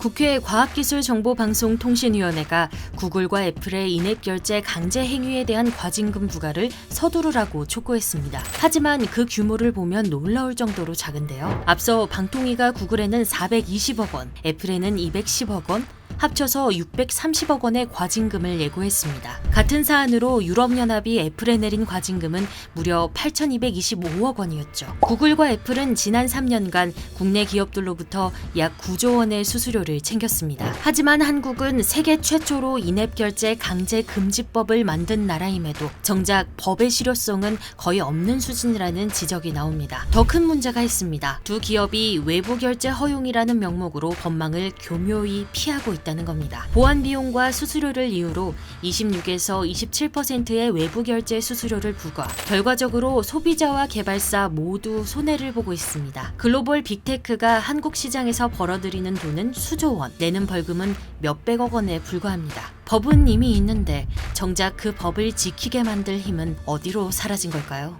국회 과학기술정보방송통신위원회가 구글과 애플의 인앱 결제 강제 행위에 대한 과징금 부과를 서두르라고 촉구했습니다. 하지만 그 규모를 보면 놀라울 정도로 작은데요. 앞서 방통위가 구글에는 420억 원, 애플에는 210억 원, 합쳐서 630억 원의 과징금을 예고했습니다. 같은 사안으로 유럽연합이 애플에 내린 과징금은 무려 8,225억 원이었죠. 구글과 애플은 지난 3년간 국내 기업들로부터 약 9조 원의 수수료를 챙겼습니다. 하지만 한국은 세계 최초로 인앱 결제 강제 금지법을 만든 나라임에도 정작 법의 실효성은 거의 없는 수준이라는 지적이 나옵니다. 더 큰 문제가 있습니다. 두 기업이 외부 결제 허용이라는 명목으로 법망을 교묘히 피하고 있다 는 겁니다. 보안 비용과 수수료를 이유로 26에서 27%의 외부 결제 수수료를 부과. 결과적으로 소비자와 개발사 모두 손해를 보고 있습니다. 글로벌 빅테크가 한국 시장에서 벌어들이는 돈은 수조 원, 내는 벌금은 몇백억 원에 불과합니다. 법은 이미 있는데 정작 그 법을 지키게 만들 힘은 어디로 사라진 걸까요?